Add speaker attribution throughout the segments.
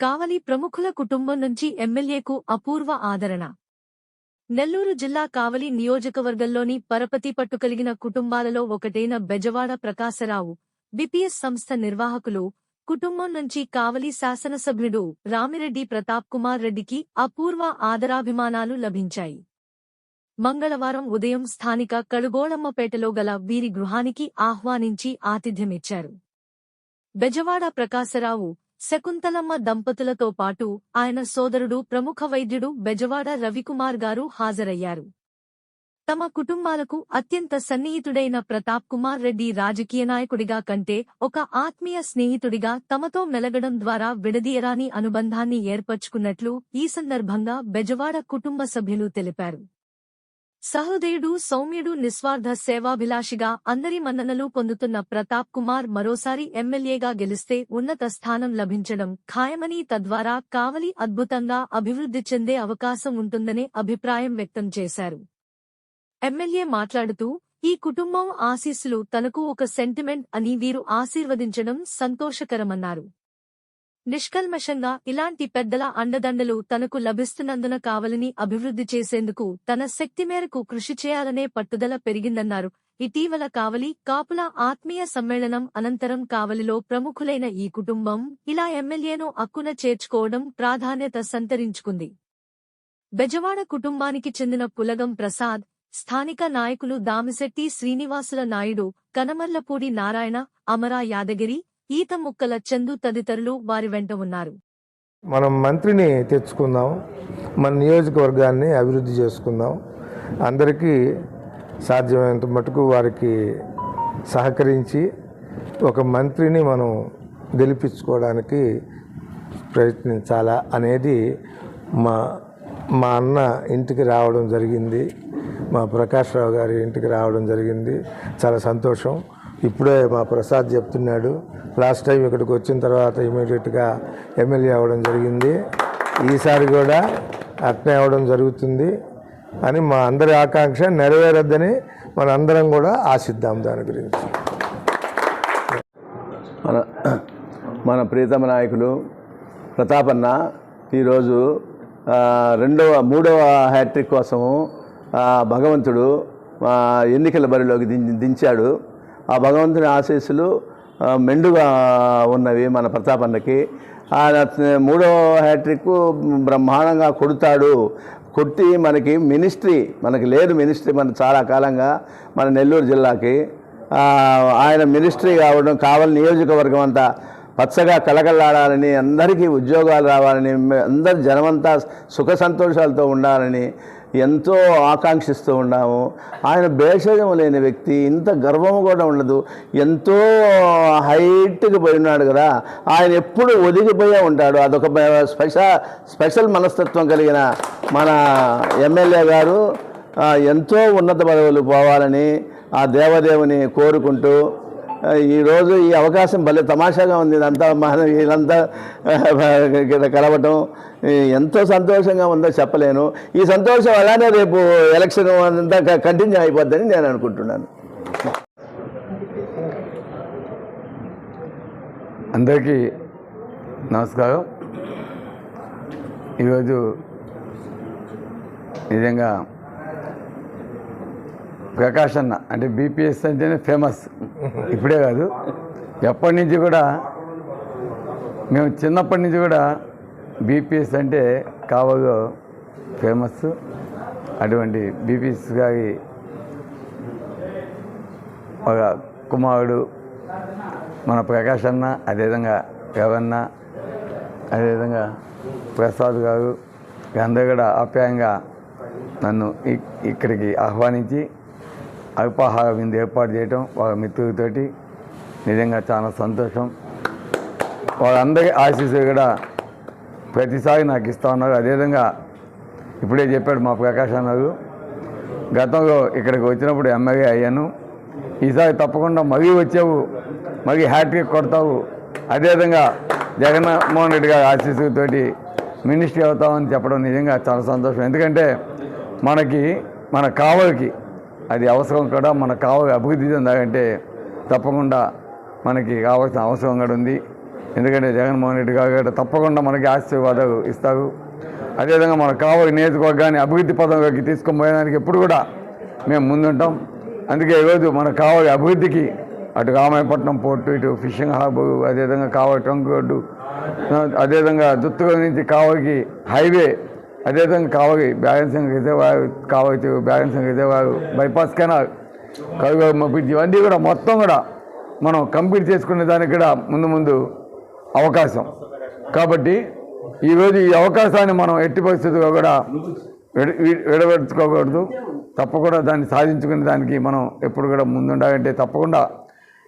Speaker 1: కావలి ప్రముఖుల కుటుంబం నుంచి ఎమ్మెల్యేకు అపూర్వ ఆదరణ. నెల్లూరు జిల్లా కావలి నియోజకవర్గంలోని పరపతి పట్టుకలిగిన కుటుంబాలలో ఒకటైన బెజవాడ ప్రకాశరావు బిపిఎస్ సంస్థ నిర్వాహకులు కుటుంబం నుంచి కావలి శాసనసభ్యుడు రామిరెడ్డి ప్రతాప్ కుమార్ రెడ్డికి అపూర్వ ఆదరాభిమానాలు లభించాయి. మంగళవారం ఉదయం స్థానిక కడుగోళమ్మపేటలో గల వీరి గృహానికి ఆహ్వానించి ఆతిథ్యమిచ్చారు. బెజవాడ ప్రకాశరావు శకుంతలమ్మ దంపతులతో పాటు ఆయన సోదరుడు ప్రముఖ వైద్యుడు బెజవాడ రవికుమార్ గారు హాజరయ్యారు. తమ కుటుంబాలకు అత్యంత సన్నిహితుడైన ప్రతాప్ కుమార్ రెడ్డి రాజకీయ నాయకుడిగా కంటే ఒక ఆత్మీయ స్నేహితుడిగా తమతో మెలగడం ద్వారా విడదీయరాని అనుబంధాన్ని ఏర్పరచుకున్నట్లు ఈ సందర్భంగా బెజవాడ కుటుంబ సభ్యులు తెలిపారు. సహృదయుడు సౌమ్యుడు నిస్వార్థ సేవాభిలాషిగా అందరి మన్ననలు పొందుతున్న ప్రతాప్ కుమార్ మరోసారి ఎమ్మెల్యేగా గెలిస్తే ఉన్నత స్థానం లభించడం ఖాయమని తద్వారా కావలి అద్భుతంగా అభివృద్ధి చెందే అవకాశం ఉంటుందనే అభిప్రాయం వ్యక్తం చేశారు. ఎమ్మెల్యే మాట్లాడుతూ ఈ కుటుంబం ఆశీస్సులు తనకు ఒక సెంటిమెంట్ అని వీరు ఆశీర్వదించడం సంతోషకరమన్నారు. నిష్కల్మషంగా ఇలాంటి పెద్దల అండదండలు తనకు లభిస్తున్నందున కావలిని అభివృద్ధి చేసేందుకు తన శక్తి మేరకు కృషి చేయాలనే పట్టుదల పెరిగిందన్నారు. ఇటీవల కావలి కాపుల ఆత్మీయ సమ్మేళనం అనంతరం కావలిలో ప్రముఖులైన ఈ కుటుంబం ఇలా ఎమ్మెల్యేను అక్కున చేర్చుకోవడం ప్రాధాన్యత సంతరించుకుంది. బెజవాడ కుటుంబానికి చెందిన పులగం ప్రసాద్ స్థానిక నాయకులు దామిశెట్టి శ్రీనివాసుల నాయుడు కనమర్లపూడి నారాయణ అమరా యాదగిరి ఈత ముక్కల చందు తదితరులు వారి వెంట ఉన్నారు.
Speaker 2: మనం మంత్రిని తెచ్చుకుందాం. మన నియోజకవర్గాన్ని అభివృద్ధి చేసుకుందాం. అందరికీ సాధ్యమైనంత మటుకు వారికి సహకరించి ఒక మంత్రిని మనం గెలిపించుకోవడానికి ప్రయత్నించాలా అనేది మా మా అన్న ఇంటికి రావడం జరిగింది. మా ప్రకాష్ రావు గారి ఇంటికి రావడం జరిగింది. చాలా సంతోషం. ఇప్పుడే మా ప్రసాద్ చెప్తున్నాడు. లాస్ట్ టైం ఇక్కడికి వచ్చిన తర్వాత ఇమీడియట్గా ఎమ్మెల్యే అవ్వడం జరిగింది. ఈసారి కూడా అట్నే అవ్వడం జరుగుతుంది అని మా అందరి ఆకాంక్ష నెరవేరద్దని మనందరం కూడా ఆశిద్దాం దాని గురించి.
Speaker 3: మన మన ప్రీతమ నాయకులు ప్రతాపన్న ఈరోజు రెండవ మూడవ హ్యాట్రిక్ కోసము భగవంతుడు ఎన్నికల బరిలోకి దిం- దించాడు. ఆ భగవంతుని ఆశీస్సులు మెండుగా ఉన్నవి మన ప్రతాపన్నకి. ఆయన మూడో హ్యాట్రిక్ బ్రహ్మాండంగా కొడతాడు. కొట్టి మనకి మినిస్ట్రీ మనకి లేదు మినిస్ట్రీ మన చాలా కాలంగా మన నెల్లూరు జిల్లాకి. ఆయన మినిస్ట్రీ కావడం కావాలి నియోజకవర్గం అంతా పచ్చగా కలగల్లాడాలని అందరికీ ఉద్యోగాలు రావాలని అందరు జనమంతా సుఖ సంతోషాలతో ఉండాలని ఎంతో ఆకాంక్షిస్తూ ఉన్నాము. ఆయన భేషజం లేని వ్యక్తి ఇంత గర్వం కూడా ఉండదు. ఎంతో హైట్కి పోయి ఉన్నాడు కదా. ఆయన ఎప్పుడు ఒదిగిపోయే ఉంటాడు. అదొక స్పెషల్ స్పెషల్ మనస్తత్వం కలిగిన మన ఎమ్మెల్యే గారు ఎంతో ఉన్నత పదవులు పోవాలని ఆ దేవదేవుని కోరుకుంటూ ఈరోజు ఈ అవకాశం భలే తమాషాగా ఉంది. ఇదంతా మన వీళ్ళంతా కలవటం ఎంతో సంతోషంగా ఉందో చెప్పలేను. ఈ సంతోషం అలానే రేపు ఎలక్షన్ అంతా కంటిన్యూ అయిపోద్దని నేను అనుకుంటున్నాను.
Speaker 4: అందరికీ నమస్కారం. ఈరోజు నిజంగా ప్రకాష్ అన్న అంటే బీపీఎస్ అంటేనే ఫేమస్ ఇప్పుడే కాదు. ఎప్పటి నుంచి కూడా మేము చిన్నప్పటి నుంచి కూడా బీపీఎస్ అంటే కావలో ఫేమస్ అటువంటి బీపీఎస్ గారి ఒక కుమారుడు మన ప్రకాష్ అన్న అదేవిధంగా రవన్న అదేవిధంగా ప్రసాద్ గారు. అందరూ కూడా ఆప్యాయంగా నన్ను ఇ- ఇక్కడికి ఆహ్వానించి అల్పాహార విందు ఏర్పాటు చేయటం వాళ్ళ మిత్రులతోటి నిజంగా చాలా సంతోషం. వాళ్ళందరి ఆశీస్సులు కూడా ప్రతిసారి నాకు ఇస్తా ఉన్నారు. అదేవిధంగా ఇప్పుడే చెప్పాడు మా ప్రకాష్ అన్నారు గతంలో ఇక్కడికి వచ్చినప్పుడు ఎమ్మెల్యే అయ్యాను. ఈసారి తప్పకుండా మరీ వచ్చావు మరీ హ్యాట్రిక్ కొడతావు. అదేవిధంగా జగన్మోహన్ రెడ్డి గారి ఆశీస్సులతోటి మినిస్ట్రీ అవుతామని చెప్పడం నిజంగా చాలా సంతోషం. ఎందుకంటే మనకి మన కావలికి అది అవసరం కూడా మన కావలి అభివృద్ధి చెందాలంటే తప్పకుండా మనకి కావాల్సిన అవసరం కూడా ఉంది. ఎందుకంటే జగన్మోహన్ రెడ్డి గారు తప్పకుండా మనకి ఆశీర్వాదాలు ఇస్తారు. అదేవిధంగా మన కావలి నియోజకవర్గాన్ని అభివృద్ధి పదంలోకి తీసుకొని పోయేదానికి ఎప్పుడు కూడా మేము ముందుంటాం. అందుకే ఈరోజు మన కావలి అభివృద్ధికి అటు రామాయపట్నం పోర్టు ఇటు ఫిషింగ్ హాబ్ అదేవిధంగా కావలి ట్రంక్ రోడ్డు అదేవిధంగా దుత్తుగూడ నుంచి కావలికి హైవే అదేవిధంగా కావలి బ్యాలెన్సింగ్ రిజర్వాయర్ కావచ్చు బ్యాలెన్సింగ్ రిజర్వాయర్ బైపాస్ కెనాల్ కవిగమ్మ బ్రిడ్జ్ ఇవన్నీ కూడా మొత్తం కూడా మనం కంప్లీట్ చేసుకునే దానికి కూడా ముందు ముందు అవకాశం. కాబట్టి ఈరోజు ఈ అవకాశాన్ని మనం ఎట్టి పరిస్థితుల్లో కూడా విడ విడబెట్టుకోకూడదు. తప్పకుండా దాన్ని సాధించుకునే దానికి మనం ఎప్పుడు కూడా ముందుండాలంటే తప్పకుండా.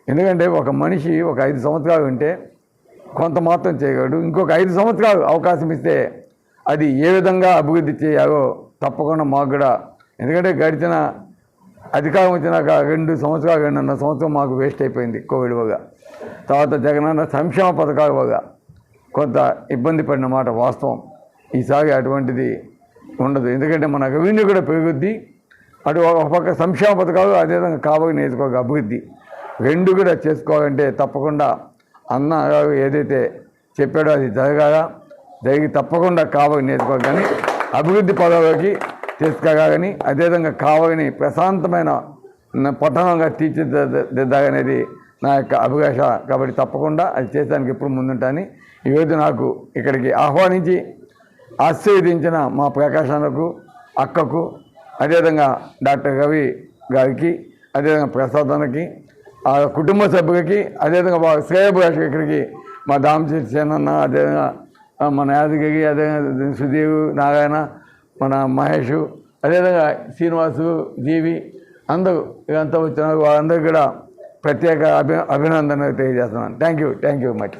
Speaker 4: ఎందుకంటే ఒక మనిషి ఒక ఐదు సంవత్సరాలు ఉంటే కొంత మాత్రం చేయగలడు. ఇంకొక ఐదు సంవత్సరాలు అవకాశం ఇస్తే అది ఏ విధంగా అభివృద్ధి చేయాలో తప్పకుండా మాకు కూడా ఎందుకంటే గడిచిన అధికారం వచ్చినాక రెండు సంవత్సరాలు రెండున్నర సంవత్సరం మాకు వేస్ట్ అయిపోయింది కోవిడ్ వల్ల. తర్వాత జగనన్న సంక్షేమ పథకాల వల్ల కొంత ఇబ్బంది పడిన మాట వాస్తవం. ఈసారి అటువంటిది ఉండదు. ఎందుకంటే మన రెవెన్యూ కూడా పెరుగుద్ది. అటు ఒక పక్క సంక్షేమ పథకాలు అదేవిధంగా కాబోయే నేర్చుకోక అభివృద్ధి రెండు కూడా చేసుకోవాలంటే తప్పకుండా అన్న ఏదైతే చెప్పాడో అది జరగాల. జరిగి తప్పకుండా కాబోయే నేర్చుకోగాని అభివృద్ధి పదవికి తీసుకురాగాలని అదేవిధంగా కావాలని ప్రశాంతమైన పట్టణంగా తీర్చిదిద్దాలనేది నా యొక్క అభిలాష. కాబట్టి తప్పకుండా అది చేసేదానికి ఎప్పుడు ముందుంటాను ఈరోజు నాకు ఇక్కడికి ఆహ్వానించి ఆశీర్వదించిన మా ప్రకాశాలకు అక్కకు అదేవిధంగా డాక్టర్ రవి గారికి అదేవిధంగా ప్రసాదనకి ఆ కుటుంబ సభ్యులకి అదేవిధంగా మా ఇక్కడికి మా దామశెట్టి సేనన్న అదేవిధంగా మన యాదగిరి అదేవిధంగా సుధీర్ నారాయణ మన మహేష్ అదేవిధంగా శ్రీనివాసు జీవి అందరూ ఇదంతా వచ్చిన వాళ్ళందరికీ కూడా ప్రత్యేక అభి అభినందనలు తెలియజేస్తున్నాను. Thank you thank you much